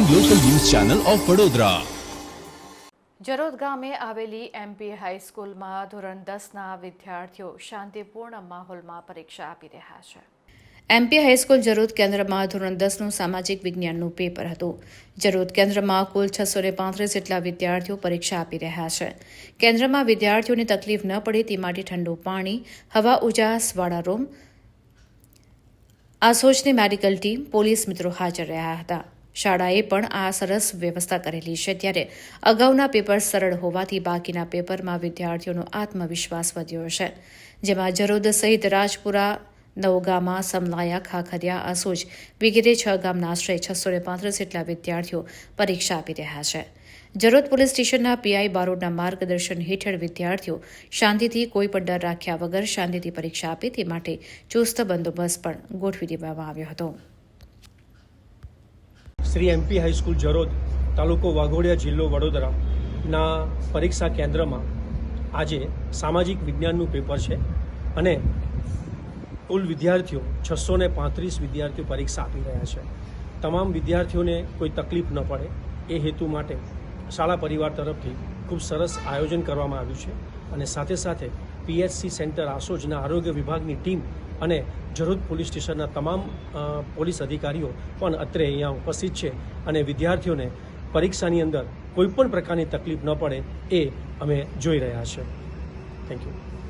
Channel of Vadodara Jarod ગામે આવેલી MP હાઈસ્કૂલમાં ધોરણ દસના વિદ્યાર્થીઓ શાંતિપૂર્ણ માહોલમાં પરીક્ષા આપી રહ્યા છે. એમપી હાઈસ્કૂલ જરોદ કેન્દ્રમાં ધોરણ દસનું સામાજિક વિજ્ઞાનનું પેપર હતું. જરોદ કેન્દ્રમાં કુલ છસો ને પાંત્રીસ જેટલા વિદ્યાર્થીઓ પરીક્ષા આપી રહ્યા છે. કેન્દ્રમાં વિદ્યાર્થીઓને તકલીફ ન પડે તે માટે ઠંડુ પાણી હવા ઉજાસવાળા રૂમ આસોચની મેડિકલ ટીમ પોલીસ મિત્રો હાજર રહ્યા હતા. શાળાએ પણ આ સરસ વ્યવસ્થા કરેલી છે. ત્યારે અગાઉના પેપર સરળ હોવાથી બાકીના પેપરમાં વિદ્યાર્થીઓનો આત્મવિશ્વાસ વધ્યો છે. જેમાં જરોદ સહિત રાજપુરા, નવગામા, સમલાયા, ખાખરિયા અસોજ વગેરે છ ગામના આશરે છસો ને પાંત્રીસ જેટલા વિદ્યાર્થીઓ પરીક્ષા આપી રહ્યા છે. જરોદ પોલીસ સ્ટેશનના પીઆઈ બારોડના માર્ગદર્શન હેઠળ વિદ્યાર્થીઓ શાંતિથી કોઈ પણ ડર રાખ્યા વગર શાંતિથી પરીક્ષા આપે તે માટે ચુસ્ત બંદોબસ્ત પણ ગોઠવી દેવામાં આવ્યો હતો. શ્રી એમપી હાઈસ્કૂલ જરોદ તાલુકો વાઘોડિયા જિલ્લો વડોદરાના પરીક્ષા કેન્દ્રમાં આજે સામાજિક વિજ્ઞાનનું પેપર છે અને કુલ વિદ્યાર્થીઓ છસો ને પાંત્રીસ વિદ્યાર્થીઓ પરીક્ષા આપી રહ્યા છે. તમામ વિદ્યાર્થીઓને કોઈ તકલીફ ન પડે એ હેતુ માટે શાળા પરિવાર તરફથી ખૂબ સરસ આયોજન કરવામાં આવ્યું છે અને સાથે સાથે પીએચસી સેન્ટર આસોજના આરોગ્ય વિભાગની ટીમ અને જરોદ પોલીસ સ્ટેશનના તમામ પોલીસ અધિકારીઓ પણ અત્રે અહીંયા ઉપસ્થિત છે અને વિદ્યાર્થીઓને પરીક્ષાની અંદર કોઈપણ પ્રકારની તકલીફ ન પડે એ અમે જોઈ રહ્યા છે. Thank you